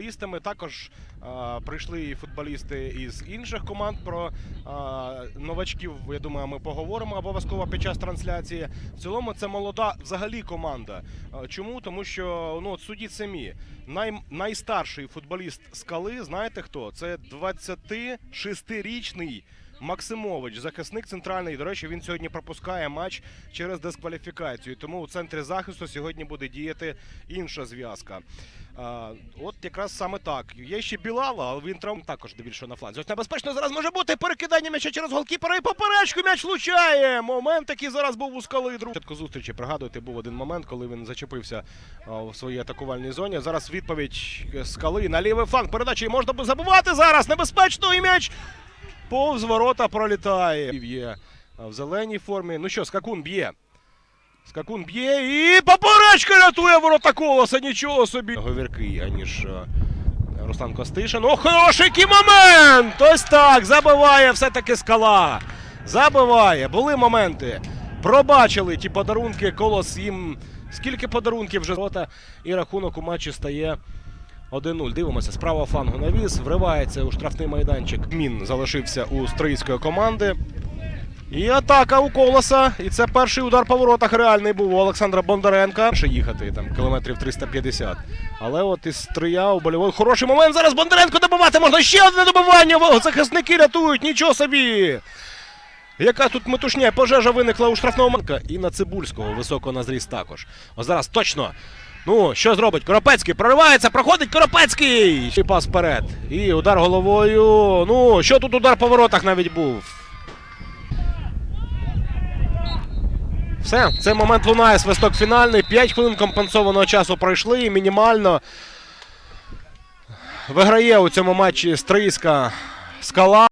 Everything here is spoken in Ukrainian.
Футболістами також а, прийшли і футболісти із інших команд. Про а, новачків, я думаю, ми поговоримо обов'язково під час трансляції. В цілому це молода взагалі команда. А, Чому? Тому що ну от судіть самі. Най, найстарший футболіст скали, знаєте хто? Це 26-річний Максимович, захисник центральний. До речі, він сьогодні пропускає матч через дискваліфікацію. Тому у центрі захисту сьогодні буде діяти інша зв'язка. От якраз саме так. Є ще Білала, але він травм також більше на фланзі. Ось небезпечно зараз може бути перекидання м'яча через голкіпера і поперечку м'яч влучає. Момент такий зараз був у скали. Друг. Початку зустрічі пригадуєте, був один момент, коли він зачепився в своїй атакувальній зоні. Зараз відповідь скали на лівий фланг. Передачі можна забувати зараз. Небезпечно і м'яч повз ворота пролітає. Є в зеленій формі. Ну що, скакун б'є. Скакун б'є і поперечка рятує ворота колоса. Нічого собі. Говіркий, аніж е, Руслан Костишин. О, хороший момент! Ось так. Забиває все-таки скала. Забиває. Були моменти. Пробачили ті подарунки. Колос їм. Скільки подарунків вже ворота. І рахунок у матчі стає 1-0. Дивимося, з правого флангу навіс, вривається у штрафний майданчик. Мін залишився у стрийської команди. І атака у колоса. І це перший удар по воротах реальний був у Олександра Бондаренка. Ще їхати там кілометрів 350. Але от із стрия у больовий хороший момент. Зараз Бондаренко добивати можна. Ще одне добивання. Захисники рятують. Нічого собі. Яка тут метушня пожежа виникла у штрафному манка. І на Цибульського високо на зріст також. Ось зараз точно. Ну, що зробить? Коропецький проривається, проходить Коропецький! І пас вперед. І удар головою. Ну, що тут удар по воротах навіть був. Все, цей момент лунає свисток фінальний. 5 хвилин компенсованого часу пройшли і мінімально. Виграє у цьому матчі Стрийська скала.